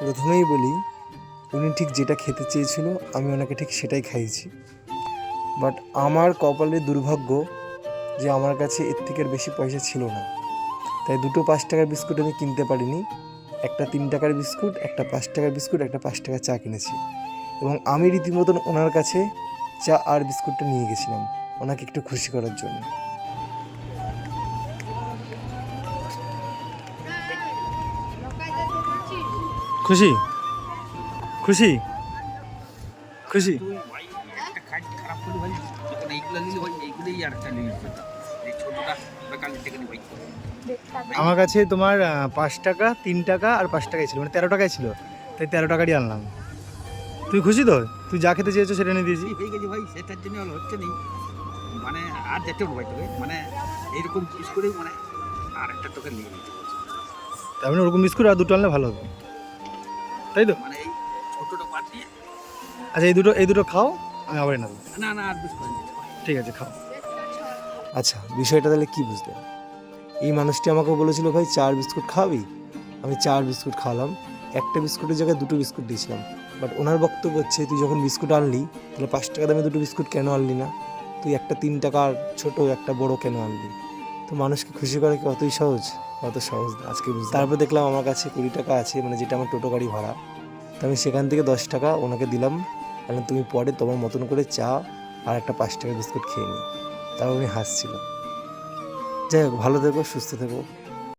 প্রথমেই বলি, উনি ঠিক যেটা খেতে চেয়েছিল, আমি ওনাকে ঠিক সেটাই খাইয়েছি। বাট আমার কপালে দুর্ভাগ্য যে আমার কাছে এর থেকে বেশি পয়সা ছিল না। তাই দুটো পাঁচ টাকার বিস্কুট আমি কিনতে পারিনি। একটা তিন টাকার বিস্কুট, একটা পাঁচ টাকার বিস্কুট, একটা পাঁচ টাকার চা কিনেছি। এবং আমি রীতিমতন ওনার কাছে চা আর বিস্কুটটা নিয়ে গেছিলাম, ওনাকে একটু খুশি করার জন্য। বেকালের থেকে ভাই আমার কাছে তোমার পাঁচ টাকা তিন টাকা আর পাঁচ টাকাই ছিল মানে তেরো টাকাই ছিল। তাই তেরো টাকারই আনলাম। তুই খুশি তো? তুই যা খেতে চেয়েছো সেটা এনে দিয়েছি। হয়ে গেছে ভাই সেটার জন্য হচ্ছে নি মানে আর যেতে ভাই তোকে। মানে এইরকম পিস করেই মানে আর একটা তোকে নিয়ে নিতে তার মানে ওরকম বিস্কুট আর দুটো আনলে ভালো হবে। তাই তো? মানে এই ছোটটা বাদ দিয়ে আচ্ছা এই দুটো এই দুটো খাও আমি আবার এনে দেবো। না না আর ঠিক আছে খাও। আচ্ছা বিষয়টা তাহলে কি বুঝলে? এই মানুষটি আমাকে বলেছিল ভাই চার বিস্কুট খাওয়াবি আমি চার বিস্কুট খাওয়ালাম। একটা বিস্কুটের জায়গায় দুটো বিস্কুট দিয়েছিলাম। বাট ওনার বক্তব্য হচ্ছে তুই যখন বিস্কুট আনলি তাহলে পাঁচ টাকা দামে দুটো বিস্কুট কেন আনলি না? তুই একটা তিন টাকার ছোট একটা বড় কেন আনলি? তো মানুষকে খুশি করা কি অতই সহজ? অত সহজ আজকে বুঝতে তারপর দেখলাম আমার কাছে কুড়ি টাকা আছে মানে যেটা আমার টোটো গাড়ি ভাড়া। তো আমি সেখান থেকে দশ টাকা ওনাকে দিলাম। কারণ তুমি পরে তোমার মতন করে চা আর একটা পাঁচ টাকা বিস্কুট খেয়ে নিই তারপর উনি হাসছিল যাই হোক, ভালো থেকো, সুস্থ থেকো।